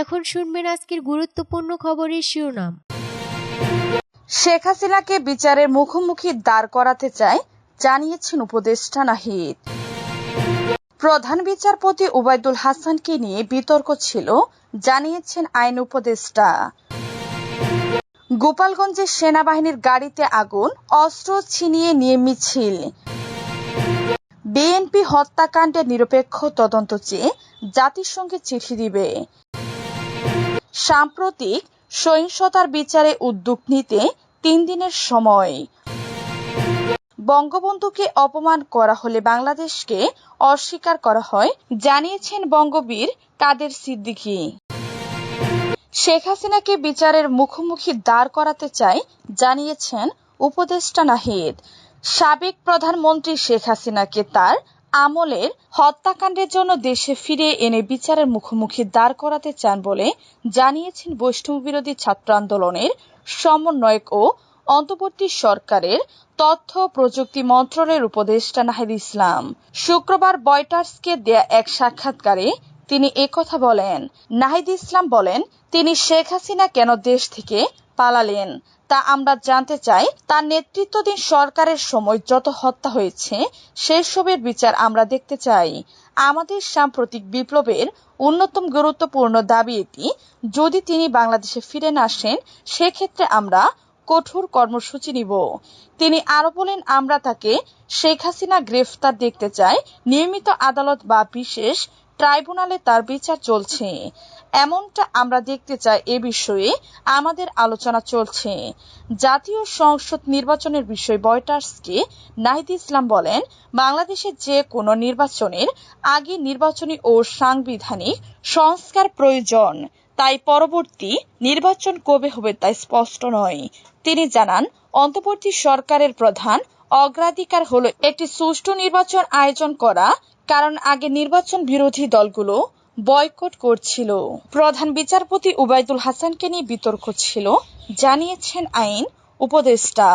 এখন শুনবেন আজকের গুরুত্বপূর্ণ খবরের শিরোনাম। শেখ হাসিনাকে বিচারের মুখোমুখি দাঁড় করাতে চায়, জানিয়েছেন উপদেষ্টা নাহিদ। প্রধান বিচারপতি ওবায়দুল হাসানকে নিয়ে বিতর্ক ছিল, জানিয়েছেন আইন উপদেষ্টা। গোপালগঞ্জে সেনাবাহিনীর গাড়িতে আগুন, অস্ত্র ছিনিয়ে নিয়ে মিছিল। বিএনপি হত্যাকাণ্ডের নিরপেক্ষ তদন্ত চেয়ে জাতিসংঘে চিঠি দিবে। সাম্প্রতিক সহিংসতার বিচারে উদ্যোগ নিতে তিন দিনের সময়। বঙ্গবন্ধুকে অপমান করা হলে বাংলাদেশকে অস্বীকার করা হয়, জানিয়েছেন বঙ্গবীর কাদের সিদ্দিকী। শেখ হাসিনাকে বিচারের মুখোমুখি দাঁড় করাতে চাই জানিয়েছেন উপদেষ্টা নাহিদ। সাবেক প্রধানমন্ত্রী শেখ হাসিনাকে তার আমলের হত্যাকাণ্ডের জন্য দেশে ফিরে এনে বিচারের মুখোমুখি দাঁড় করাতে চান বলে জানিয়েছেন বৈষ্ণব বিরোধী ছাত্র আন্দোলনের সমন্বয়ক ও অন্তর্বর্তী সরকারের তথ্য প্রযুক্তি মন্ত্রণালয়ের উপদেষ্টা নাহিদ ইসলাম। শুক্রবার বয়টার্সকে দেয়া এক সাক্ষাৎকারে তিনি একথা বলেন। নাহিদ ইসলাম বলেন, তিনি শেখ হাসিনা কেন দেশ থেকে পালালেন। তা আমরা জানতে চাই, তার নেতৃত্বাধীন সরকারের সময় যত হত্যা হয়েছে সেসবের বিচার আমরা দেখতে চাই। আমাদের সাম্প্রতিক বিপ্লবের অন্যতম গুরুত্বপূর্ণ দাবি এটি, যদি তিনি বাংলাদেশে ফিরে না আসেন, সেক্ষেত্রে আমরা কঠোর কর্মসূচি নিব। তিনি আরও বলেন, আমরা তাকে শেখ হাসিনা গ্রেফতার দেখতে চাই। নিয়মিত আদালত বা বিশেষ ট্রাইব্যুনালে তার বিচার চলছে। এমনটা আমরা দেখতে চাই এ বিষয়ে। আমাদের আলোচনা চলছে। জাতীয় সংসদ নির্বাচনের বিষয়ে বয়টার্সকে নাহিদ ইসলাম বলেন বাংলাদেশের যে কোনো নির্বাচনের আগে নির্বাচনী ও সাংবিধানিক সংস্কার প্রয়োজন, তাই পরবর্তী নির্বাচন কবে হবে তা স্পষ্ট নয়। তিনি জানান, অন্তর্বর্তী সরকারের প্রধান অগ্রাধিকার হল একটি সুষ্ঠু নির্বাচন আয়োজন করা, কারণ আগে নির্বাচন বিরোধী দলগুলো বয়কট করছিল। প্রধান বিচারপতি উবায়দুল হাসানকে নিয়ে বিতর্ক ছিল, জানিয়েছেন আইন উপদেষ্টা।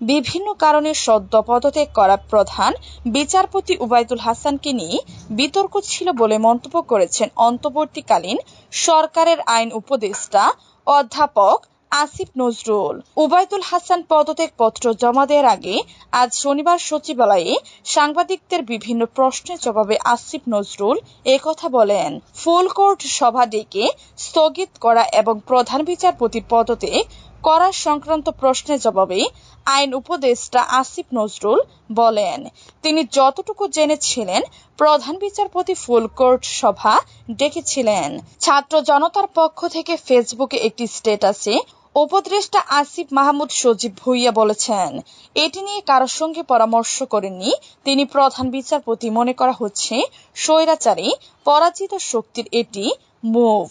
বিভিন্ন কারণে সদ্য পদত্যাগ করা প্রধান বিচারপতি উবায়দুল হাসানকে নিয়ে বিতর্ক ছিল বলে মন্তব্য করেছেন অন্তর্বর্তীকালীন সরকারের আইন উপদেষ্টা, অধ্যাপক আসিফ নজরুল। উবায়দুল হাসান পদত্যাগ পত্র জমা দেওয়ার আগে আজ শনিবার সচিবালয়ে সাংবাদিকদের বিভিন্ন প্রশ্নের জবাবে আসিফ নজরুল একথা বলেন। ফুল কোর্ট সভা ডেকে স্থগিত করা এবং প্রধান বিচারপতির পদত্যাগ করা সংক্রান্ত প্রশ্নের জবাবে আইন উপদেষ্টা আসিফ নজরুল বলেন, তিনি যতটুকু জেনেছিলেন প্রধান বিচারপতি ফুল কোর্ট সভা ডেকেছিলেন। ছাত্র জনতার পক্ষ থেকে ফেসবুকে একটি স্ট্যাটাসে উপদেষ্টা আসিফ মাহমুদ সজীব ভুইয়া বলেছেন, এটি নিয়ে কারোর সঙ্গে পরামর্শ করেননি। তিনি প্রধান বিচারপতি মনে করা হচ্ছে, স্বৈরাচারী, পরাজিত শক্তির এটি মুভ।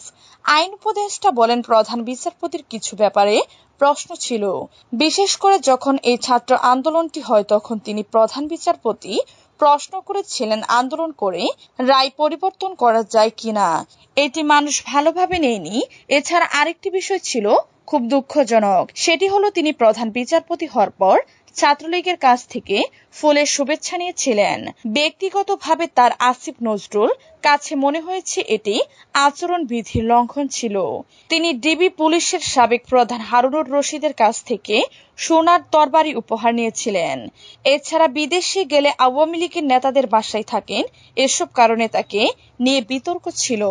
আইন উপদেষ্টা বলেন, প্রধান বিচারপতির কিছু ব্যাপারে প্রশ্ন ছিল। বিশেষ করে যখন এই ছাত্র আন্দোলনটি হয়, তখন তিনি প্রধান বিচারপতি প্রশ্ন করেছিলেন আন্দোলন করে রায় পরিবর্তন করা যায় কিনা। এটি মানুষ ভালোভাবে নেয়নি। এছাড়া আরেকটি বিষয় ছিল খুব দুঃখজনক। সেটি হলো তিনি প্রধান বিচারপতি হওয়ার পর ছাত্রলীগের কাছ থেকে ফুলের শুভেচ্ছা নিয়েছিলেন। ব্যক্তিগতভাবে তার আসিফ নজরুল কাছে মনে হয়েছে এটি আচরণ বিধির লঙ্ঘন ছিল। তিনি ডিবি পুলিশের সাবেক প্রধান হারুনুর রশিদের কাছ থেকে সোনার তরবারি উপহার নিয়েছিলেন। এছাড়া বিদেশে গেলে আওয়ামী লীগের নেতাদের বাসায় থাকেন, এসব কারণে তাকে নিয়ে বিতর্ক ছিল।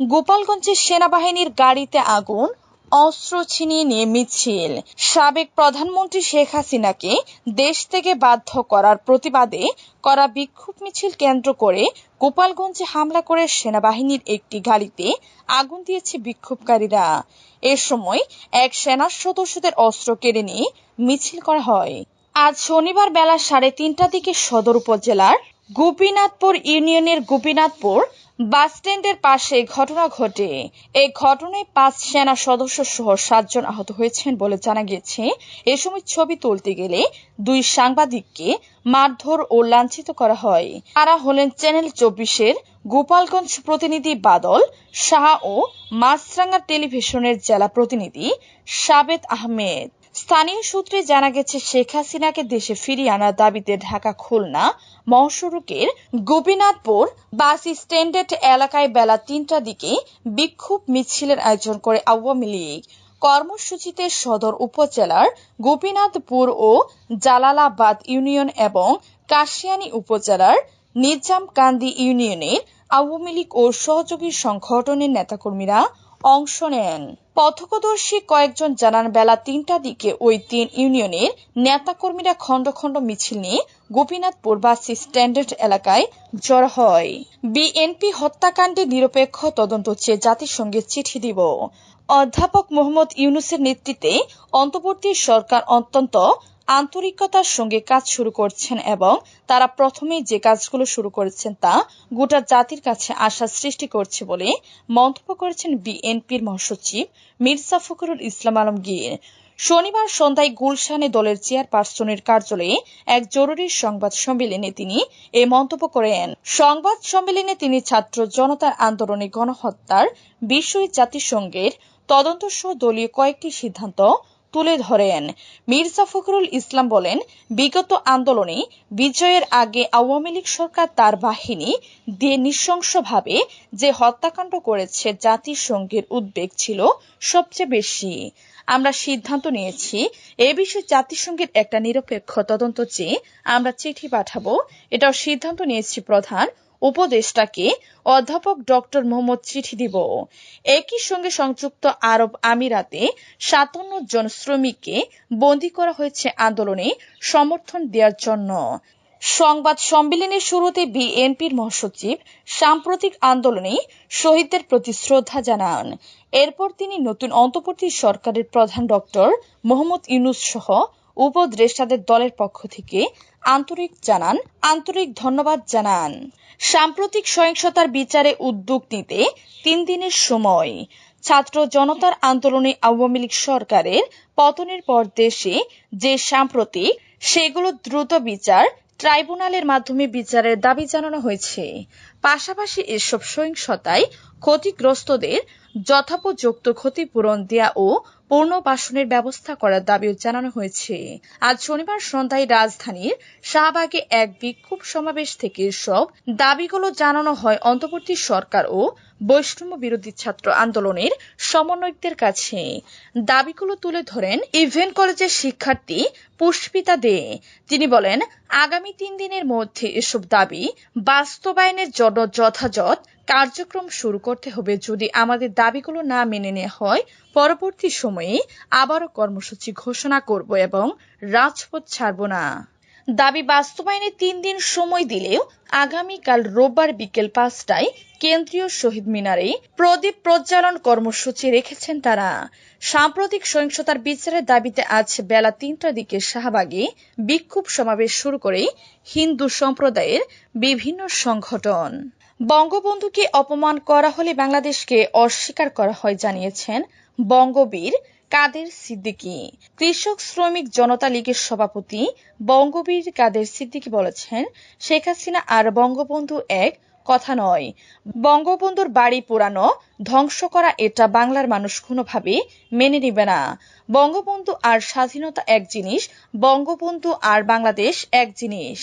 গোপালগঞ্জে সেনাবাহিনীর গাড়িতে আগুন অস্ত্র ছিনিয়ে নিয়ে মিছিল। সাবেক প্রধানমন্ত্রী শেখ হাসিনাকে দেশ থেকে বাধ্য করার প্রতিবাদে করা বিক্ষোভ মিছিল কেন্দ্র করে গোপালগঞ্জে হামলা করে সেনাবাহিনীর একটি গাড়িতে আগুন দিয়েছে বিক্ষোভকারীরা। এ সময় এক সেনা সদস্যদের অস্ত্র কেড়ে নিয়ে মিছিল করা হয়। আজ শনিবার বেলা সাড়ে তিনটার দিকে সদর উপজেলার গোপীনাথপুর ইউনিয়নের গোপীনাথপুর বাস স্ট্যান্ডের পাশে ঘটনা ঘটে। এই ঘটনায় পাঁচ সেনা সদস্য সহ সাতজন আহত হয়েছেন বলে জানা গেছে। এ সময় ছবি তুলতে গেলে দুই সাংবাদিককে মারধর ও লাঞ্ছিত করা হয়। তারা হলেন চ্যানেল চব্বিশের গোপালগঞ্জ প্রতিনিধি বাদল শাহ ও মাছরাঙ্গা টেলিভিশনের জেলা প্রতিনিধি সাবেদ আহমেদ। স্থানীয় সূত্রে জানা গেছে, শেখ হাসিনাকে দেশে ফিরিয়ে আনার দাবিতে ঢাকা খুলনা মহাসড়কের গোপীনাথপুর বাস স্ট্যান্ডেড এলাকায় বেলা তিনটার দিকে বিক্ষোভ মিছিলের আয়োজন করে আওয়ামী লীগ। কর্মসূচিতে সদর উপজেলার গোপীনাথপুর ও জালালাবাদ ইউনিয়ন এবং কাশিয়ানী উপজেলার নিজামকান্দি ইউনিয়নের আওয়ামী লীগ ও সহযোগী সংগঠনের নেতাকর্মীরা অংশ নেন। পথকদর্শী কয়েকজন জানান বেলা তিনটার দিকে ওই তিন ইউনিয়নের নেতাকর্মীরা খণ্ড খণ্ড মিছিল নিয়ে গোপীনাথপুর বাস স্ট্যান্ডার্ড এলাকায় জড় হয়। বিএনপি হত্যাকাণ্ডে নিরপেক্ষ তদন্ত চেয়ে জাতিসংঘে চিঠি দিব। অধ্যাপক মোহাম্মদ ইউনুসের নেতৃত্বে অন্তর্বর্তী সরকার অত্যন্ত আন্তরিকতার সঙ্গে কাজ শুরু করছেন এবং তারা প্রথমেই যে কাজগুলো শুরু করেছেন তা গোটা জাতির কাছে আশা সৃষ্টি করছে বলে মন্তব্য করেছেন বিএনপির মহাসচিব মির্জা ফখরুল ইসলাম আলমগীর। শনিবার সন্ধ্যায় গুলশানে দলের চেয়ারপারসনের কার্যালয়ে এক জরুরি সংবাদ সম্মেলনে তিনি এ মন্তব্য করেন। সংবাদ সম্মেলনে তিনি ছাত্র জনতার আন্দোলনে গণহত্যার বিষয়ে জাতিসংঘের তদন্ত সহ দলীয় কয়েকটি সিদ্ধান্ত তুলে ধরেন। মির্জা ফখরুল ইসলাম বলেন, বিগত আন্দোলনে বিজয়ের আগে আওয়ামী লীগ সরকার তার বাহিনী দিয়ে নৃশংসভাবে যে হত্যাকাণ্ড করেছে, জাতিসংঘের উদ্বেগ ছিল সবচেয়ে বেশি। আমরা সিদ্ধান্ত নিয়েছি, এ বিষয়ে জাতিসংঘের একটা নিরপেক্ষ তদন্ত চেয়ে আমরা চিঠি পাঠাবো। এটাও সিদ্ধান্ত নিয়েছি প্রধান উপদেষ্টাকে অধ্যাপক ডক্টর মোহাম্মদ চিঠি দিব। একই সঙ্গে সংযুক্ত আরব আমিরাতে সাতান্ন জন শ্রমিককে বন্দী করা হয়েছে আন্দোলনে সমর্থন দেওয়ার জন্য। সংবাদ সম্মেলনের শুরুতে বিএনপির মহাসচিব সাম্প্রতিক আন্দোলনে শহীদদের প্রতি শ্রদ্ধা জানান। এরপর তিনি নতুন অন্তর্বর্তী সরকারের প্রধান ডক্টর মোহাম্মদ ইউনুস সহ উপদেষ্টাদের দলের পক্ষ থেকে আন্তরিক জানান, আন্তরিক ধন্যবাদ জানান। সাম্প্রতিক সহিংসতার বিচারে উদ্যোগ নিতে তিন দিনের সময় ছাত্র জনতার আন্দোলনে আওয়ামী লীগ সরকারের পতনের পর দেশে যে সাম্প্রতিক, সেগুলো দ্রুত বিচার ট্রাইব্যুনালের মাধ্যমে বিচারের দাবি জানানো হয়েছে। পাশাপাশি এসব সহিংসতায় ক্ষতিগ্রস্তদের যথোপযুক্ত ক্ষতিপূরণ দেয়া ও পুনর্বাসনের ব্যবস্থা করার দাবিও জানানো হয়েছে। আজ শনিবার সন্ধ্যায় রাজধানীর শাহবাগে এক বিক্ষোভ সমাবেশ থেকে সব দাবিগুলো জানানো হয় অন্তর্বর্তী সরকার ও বৈষম্য বিরোধী ছাত্র আন্দোলনের সমন্বয়কদের কাছে দাবিগুলো তুলে ধরেন ইভেন কলেজের শিক্ষার্থী পুষ্পিতা দে। তিনি বলেন, আগামী তিন দিনের মধ্যে এসব দাবি বাস্তবায়নের জন্য যথাযথ কার্যক্রম শুরু করতে হবে যদি আমাদের দাবিগুলো না মেনে নেওয়া হয়। পরবর্তী সময়ে আবারও কর্মসূচি ঘোষণা করব এবং রাজপথ ছাড়ব না। দাবি বাস্তবায়নে তিন দিন সময় দিলেও আগামীকাল রোববার বিকেল পাঁচটায় কেন্দ্রীয় শহীদ মিনারে প্রদীপ প্রজ্বালন কর্মসূচি রেখেছেন তারা। সাম্প্রতিক সহিংসতার বিচারের দাবিতে আজ বেলা তিনটার দিকে শাহবাগে বিক্ষোভ সমাবেশ শুরু করে হিন্দু সম্প্রদায়ের বিভিন্ন সংগঠন। বঙ্গবন্ধুকে অপমান করা হলে বাংলাদেশকে অস্বীকার করা হয়, জানিয়েছেন বঙ্গবীর কাদের সিদ্দিকী? কৃষক, শ্রমিক, জনতা লীগের সভাপতি বঙ্গবীর কাদের সিদ্দিকী বলেছেন, শেখ হাসিনা আর বঙ্গবন্ধু এক, কথা নয়। বঙ্গবন্ধুর বাড়ি পোড়ানো ধ্বংস করা এটা বাংলার মানুষ কোনোভাবে মেনে নেবে না। বঙ্গবন্ধু আর স্বাধীনতা এক জিনিস, বঙ্গবন্ধু আর বাংলাদেশ এক জিনিস।